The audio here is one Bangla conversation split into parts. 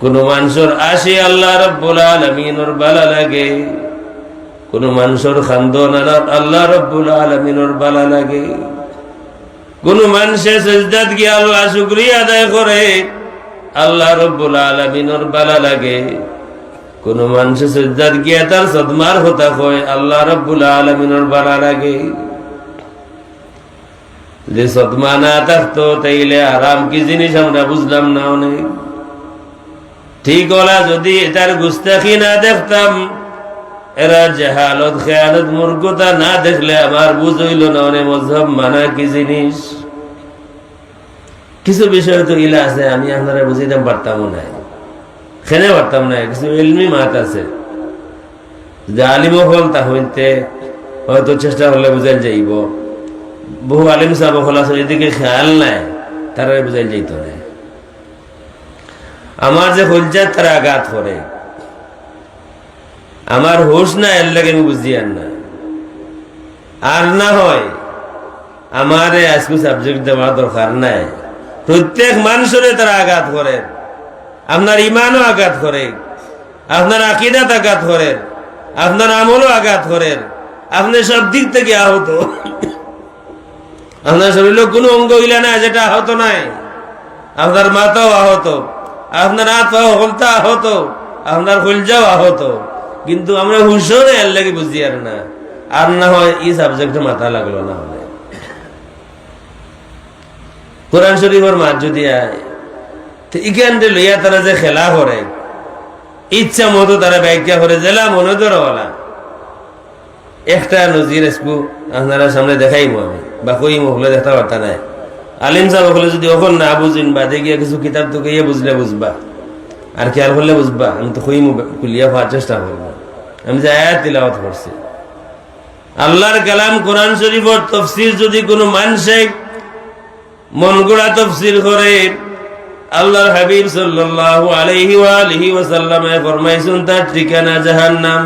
কোন মানুষের আসে আল্লাহ রব্বুল আলমিনর বালা লাগে। কোন মানুষের খান্দন আল্লাহ রব্বুল আলমিনর বালা লাগে। কোন মানুষে সজদাত গিয়ে আল্লাহ শুক্রিয়া আদায় করে, আল্লাহ রব্বুল আলমিনর বালা লাগে। কোন মানুষে সজদাত গিয়ে তার সদমার হতা হয় আল্লাহ রব্বুল আলমিনর বালা লাগে। যে সদমা না থাকতো, তাইলে আরাম কি জিনিস আমরা বুঝলাম না অনেক। ঠিক ওলা যদি এটার গুস্তাখি না দেখতাম, এরা জেহালত খেয়ালত মূর্খতা না দেখলে আমার বুঝ হইল না অনেক মজহব মানা কি জিনিস। কিছু বিষয় তো ইলা আছে, আমি আপনারা বুঝিতাম পারতাম না খেনে পারতাম না কিছু এলমি মাত আছে। যে আলিম হল তা হইতে হয়তো চেষ্টা করলে বুঝাই যাইব। বহু আলিম সাহেব হল আছে, এদিকে খেয়াল নাই তারা বুঝাই যাইত না আমার যে হজ্জাত তারা আঘাত করে আমার হোশ না, এর লাগে আমি বুঝি আর না। আর না হয়, আমার আজকে সাবজেক্ট দেওয়ার দরকার নাই। প্রত্যেক মানুষের তারা আঘাত করে। আপনার ইমানও আঘাত করে। আপনার আকিদাত আঘাত করে। আপনার আমলও আঘাত করে। আপনি সব দিক থেকে আহত। আপনার শরীরে কোনো অঙ্গ হইলে না, যেটা আহত নাই। আপনার মাথাও আহত। আপনার হাত পাও হলতা আহত আপনার হলজাও আহত কিন্তু আমরা হুশরে এর লাগে বুঝি আর না। আর না হয় এই সাবজেক্টে মাথা লাগল না হলে। কোরআন শরীফের মাছ যদি আয় লইয়া তারা যে খেলা করে, ইচ্ছা মতো তারা ব্যাখ্যা করে জেলা মনে ধরওয়ালা একটা নজির এসকু আপনারা সামনে দেখাইব আমি, বা কইম দেখতে পারতা নাই। আলিম সাহেব হলে যদি ওখন না বুঝিন বা দেখিয়া কিছু কিতাব তো গিয়ে বুঝলে বুঝবা। আর খেয়াল হলে বুঝবা, আমি তো কইম কুলিয়া হওয়ার চেষ্টা করব। আমি যে আয়াত তিলাওয়াত করছি। আল্লাহর কালাম কোরআন শরীফর তফসির যদি কোনো মানুষে মন গড়া তফসির করে, আল্লাহর হাবিব সাল্লাল্লাহু আলাইহি ওয়া আলিহি ওয়াসাল্লামে ফরমাইছেন, তার ঠিকানা জাহান্নাম।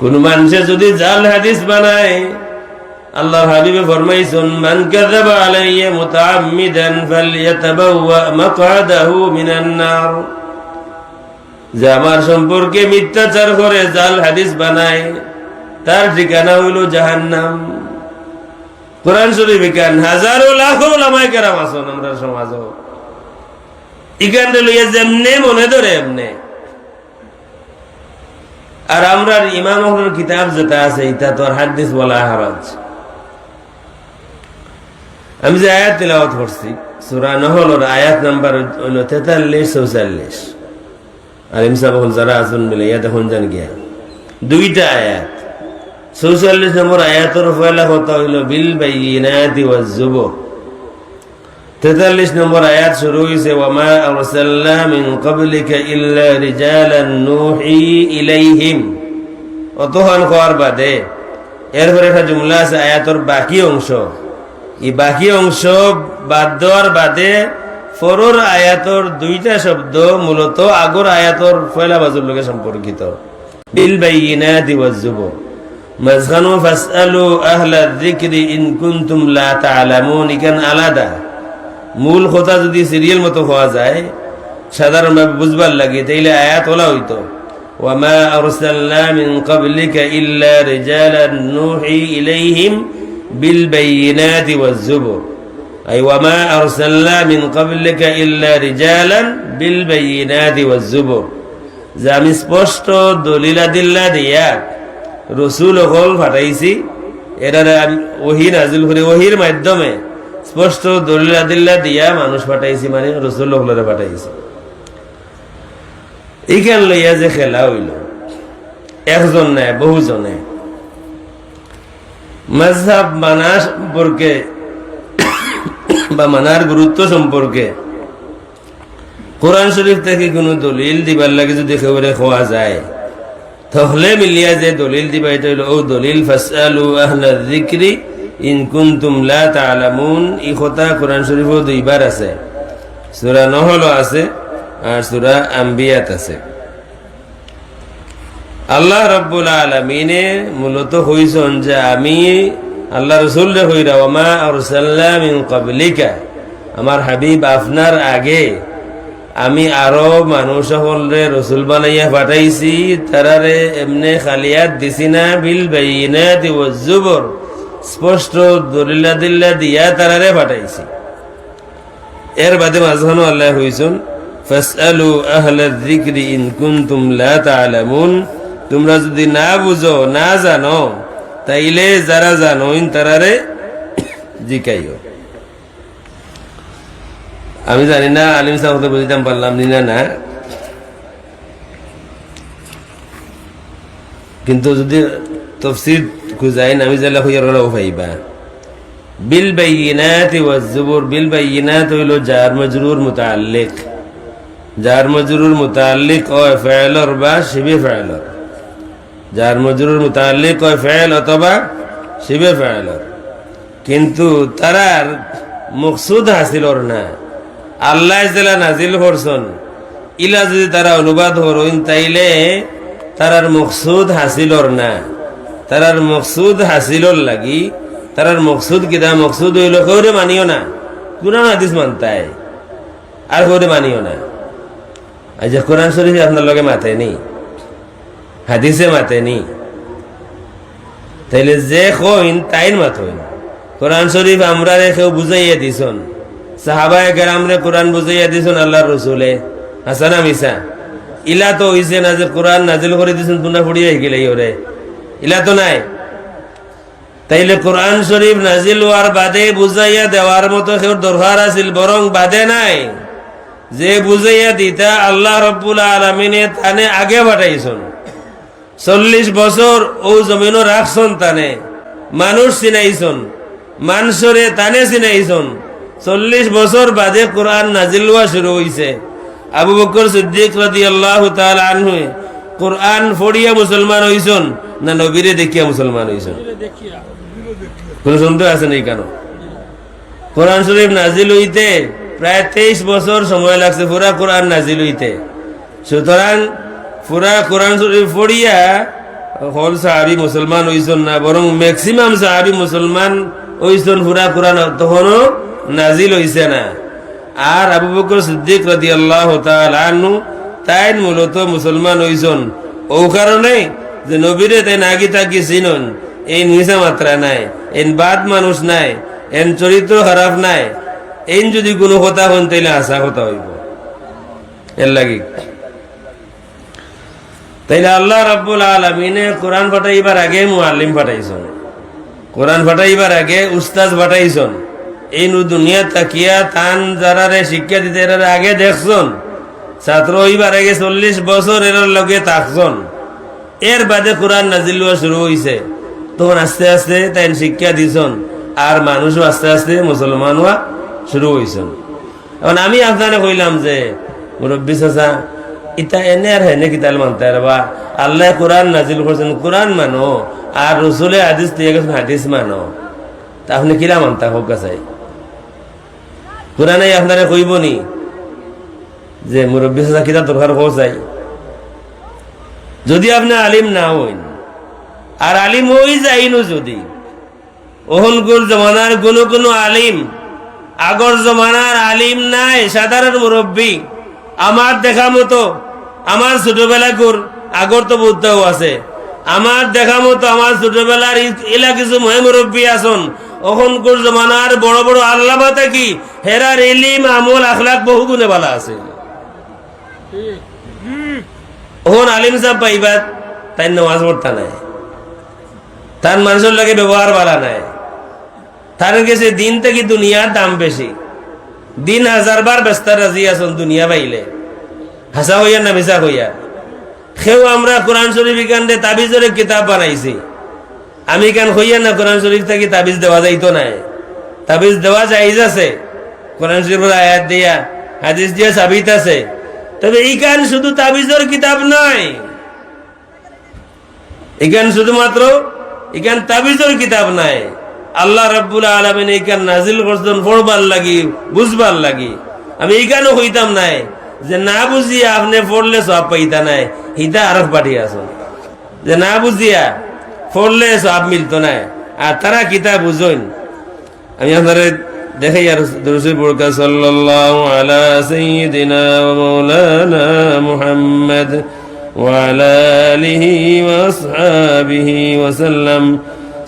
কোন মানুষে যদি জাল হাদিস বানায় আল্লাহ হাবিবে ফরমাইছেন, মান কাযাবা আলাইয়া মুতাআম্মিদান ফালইয়াতাবাওয়া মাকআদাহু মিনান নার। যে আমার সম্পর্কে মিথ্যাচার করে জাল হাদিস বানায়, তার ঠিকানা হইল জাহান্নাম। কোরআন শরীফ ইকান হাজারো লাখো ওলামাই কেরাম আছেন আমরা সমাজ ইকান লইয়া যেমনে মনে ধরে এমনে। আর আমরা ইমাম কিতাব যেটা আছে, এটা তো আর হাদিস বলা হারাজ। আমি যে আয়াত তিলাওয়াত করছি, সুরা নহলর আয়াত নাম্বার হইল তেতাল্লিশ, চৌচল্লিশ। আর ইমসাব হল যারা আসুন মিলে ইয়া দেখুন জান গিয়া। দুইটা আয়াত। চৌচল্লিশ নম্বর আয়াতর পয়লা কথা হইল, বিল বাইনাতি ওয়াজ যুবক তেতাল্লিশ নম্বর আয়াত শুরু হয়েছে ওয়ামা আরসালনা মিন ক্বাবলিকা ইল্লা রিজালান নুহি ইলাইহিম। অতহান হওয়ার বাদে, এরপরে একটা জুমলা আছে, আয়াতর বাকি অংশ। এই বাকি অংশ বাদ দেওয়ার বাদে ফরর আয়াতর দুইটা শব্দ মূলত আগর আয়াতর ফয়লা বাজুর লোকে সম্পর্কিত। বিল বাইনাতি ওয়াজ যুবক মাঝখানো ফাসআলু আহলা যিকরি ইন কুনতুম লা তা'লামুন ইকান আলাদা। মূল কথা যদি সিরিয়াল মতো হওয়া যায়, সাধারণভাবে বুঝবার লাগে, তাইলে আয়াত ওলা হইতো। ওয়ামা আরসালনা মিন ক্বাবলিকা ইল্লা রিজালান নুহি ইলাইহিম আই ওয়ামা আরসালনা মিন ক্বাবলিকা ইল্লা রিজালান বিল বাইয়িনাতি ওয়াজ যুবুর যে আমি স্পষ্ট দলিলা দিল্লা দিয়া রসুল হল ফাটাইছি এরা আমি ওহি নাজিল করে ওহির মাধ্যমে স্পষ্ট দলিলা দিল্লা দিয়া মানুষ পাঠাইছি মানে রসুল হলরে পাঠাইছি এইখান লইয়া যে খেলা হইল একজন নেয় বহুজনে মাঝহাব মানা সম্পর্কে বা মানার গুরুত্ব সম্পর্কে কোরআন শরীফ থেকে কোনো দলিল দিবার লাগে যদি একেবারে খোয়া যায়, তাহলে মিলিয়া যে দলিল দিবা, এটা ও দলিল, ফাসআলু আহলা যিকরি ইন কুনতুম লা তা'লামুন এই কথা কোরআন শরীফও দুইবার আছে। সূরা নহল আছে আর সূরা আম্বিয়াত আছে। আল্লাহ রাব্বুল আলামিনে মূলত হইছেন যে আমি আল্লাহ রসুল হইরা, ওমা আরসালনা মিন ক্বাবলিকা আমার হাবিব আপনার আগে আমি আরও মানুষ সকলরে রসুল বানাইয়া পাঠাইছি, তারারে এমনে খালিয়াত দিছি না, বিল বাইনাত ওয়াজ স্পষ্ট দলিল্লা দিল্লা দিয়া তারারে পাঠাইছি। এর বাদে মাঝখানো আল্লাহ হইছুন, ফাসআলু আহলা যিকরি ইন কুনতুম তা'লামুন তোমরা যদি না বুঝো, না জানো, তাইলে যারা জানো তারারে জিকাইও। আমি জানি না, আলিম সাহেব বুঝিতাম পারলাম নি না না। কিন্তু যদি তফসির খুঁজাইন, আমি যাইলে হইয়ার পাইবা বিল বাইনাত ওয়াজ জুবুর, বিল বাইনাত হইল জার মজরুর মুতাল্লিক জার মজরুর মুতাল্লিক ও ফেলর বা শিবে ফেলর। যার মজরুর মুতাল্লিক ও ফেল অথবা শিবে ফেলর কিন্তু তারার মকসুদ হাসিলর না। আল্লাহ জেলা নাজিল করছন, ইলা যদি তারা অনুবাদ হরইন তাইলে তারার মকসুদ হাসিলর না। তারার মকসুদ হাসিলর লাগি, তারার মকসুদ কিনা মকসুদ হইল কেউরে মানিও না। কোরআন হাদিস মানতায়, আর কেউরে মানিও না। আজ কোরআন শরীফ আপনার লগে মাতে নি হাদিসে মাতে নি। তাইলে যে কইন, তাইন মাতইন কোরআন শরীফ আমরা কেউ বুঝাইয়া দিছন। সাহাবায় কেরামরে কোরআন বুঝাইয়া দিছন আল্লাহর রসুলে। হাসানা মিসা, ইলা তো হইছে না যে কোরআন নাজিল করে দিছেন তোমরা ফুড়িয়ে গেলে ওরে ইলা তো নাই। তাইলে কোরআন শরীফ নাজিল হওয়ার বাদে বুঝাইয়া দেওয়ার মতো কেউ দরকার আছিল, বরং বাদে নাই। যে বুঝাইয়া দিতা আল্লাহ রব্বুল আলমিনে তানে আগে পাঠাইছন। চল্লিশ বছর ও জমিনও রাখছন তানে। মানুষ চিনাইছন, মানুষরে তানে চিনাইছন। চল্লিশ বছর বাদে কোরআন নাজিল শুরু হইছে। আবু বকর সিদ্দিক রাদি আল্লাহ কোরআন ফড়িয়া মুসলমান হইছন না নবীরে দেখিয়া মুসলমান হইছন? কোন সন্দেহ আছে নেই কেন? কোরআন শরীফ নাজিল হইতে প্রায় তেইশ বছর সময় লাগছে পুরা কোরআন নাজিল হইতে। সুতরাং পুরা কোরআন শরীফ পড়িয়া হল সাহাবি মুসলমান হইছন না, বরং ম্যাক্সিমাম সাহাবি মুসলমান হইছন পুরা কোরআন তখনও নাজিল হইছে না। আর আবু বকর সিদ্দিক রাদি আল্লাহ আনু তাই মূলত মুসলমান হইছন। ও কারণে যে নবীরে তাই নাগি তাকি চিনন, এই নিশা মাত্রা নাই, এন বাদ মানুষ নাই, এন চরিত্র খারাপ নাই, এন যদি কোনো কথা হন তাইলে আশা কথা হইব। এর লাগি। তাইলে আল্লাহ রাব্বুল আলমিনে কোরআন ফাটাইবার আগে মুআল্লিম ফাটাইছন কোরআন ফাটাইবার আগে উস্তাদ ফাটাইছন এই নু দুনিয়া তাকিয়া তান যারারে শিক্ষা দিতে এর আগে দেখছন। ছাত্র হইবার আগে চল্লিশ বছর এর লগে থাকছন। এর বাদে কোরআন নাজিল শুরু হইছে। তখন আস্তে আস্তে তাই শিক্ষা দিছন। আর মানুষও আস্তে আস্তে মুসলমান হওয়া শুরু হইছেন। এখন আমি আপনারে কইলাম যে, মুরব্বী চাচা ইটা এনে আর হেনে কিতাল মানতে আর বা? আল্লাহ কোরআন নাজিল করছেন, কোরআন মানো, আর রসুলে হাদিস দিয়ে গেছেন, হাদিস মানো। তা আপনি কিরা মানতা হোক গাছাই? কোরআনে আপনারে কইব নি যে মুরব্বী চাচা কিতা দরকার হোক যাই যদি আপনি আলিম না হইন, আর আলিম হই যাইনো যদি ওহনকুর জমানার কোনো কোনো আলিম, আগর জমানার আলিম নাই, সাধারণ মুরব্বী আমার দেখা মতো, আমার ছোটবেলা কর আগর তো বুদ্ধও আছে। আমার দেখা মতো, আমার ছোটবেলার এলা কিছু মহে মুরব্বী আসন ওখনকুর জমানার বড় বড় আল্লামা কি হেরার এলিম আমল, আখলাক বহু গুণে বালা আছে। ওহন আলিম সাহেব পাইবা, তাই নামাজ পড়তা নাই। তার মানুষের লাগে ব্যবহার বাড়া নাই। তার কাছে দিন থেকে দুনিয়ার দাম বেশি। দিন হাজার বার ব্যস্ত রাজি আছেন দুনিয়া পাইলে হাসা হইয়া না মিশা হইয়া। সেও আমরা কোরআন শরীফ কান্দে তাবিজরে কিতাব বানাইছি। আমি কেন হইয়া না কোরআন শরীফ থাকি তাবিজ দেওয়া যাইতো নাই তাবিজ দেওয়া যাইজ আছে। কোরআন শরীফের আয়াত দিয়া, হাদিস দিয়া সাবিত আছে। তবে এই গান শুধু তাবিজের কিতাব নয়। এখান শুধুমাত্র এখান তাবিজের কিতাব নাই আল্লাহ রাব্বুল আলমিন এইখান নাজিল করছেন পড়বার লাগি, বুঝবার লাগি। আমি এইখানে হইতাম নাই যে না বুঝিয়া আপনি পড়লে সব পাইতা নাই হিতা আরফ পাঠিয়েছেন যে না বুঝিয়া পড়লে সব মিলতো নাই, আর তারা কিতা বুঝইন। আমি আপনার দেখাই আর দরসুল পড়কা, সাল্লাল্লাহু আলা সাইয়্যিদিনা ওয়া মাওলানা মুহাম্মদ ওয়া আলা আলিহি ওয়া আসহাবিহি ওয়া সাল্লাম।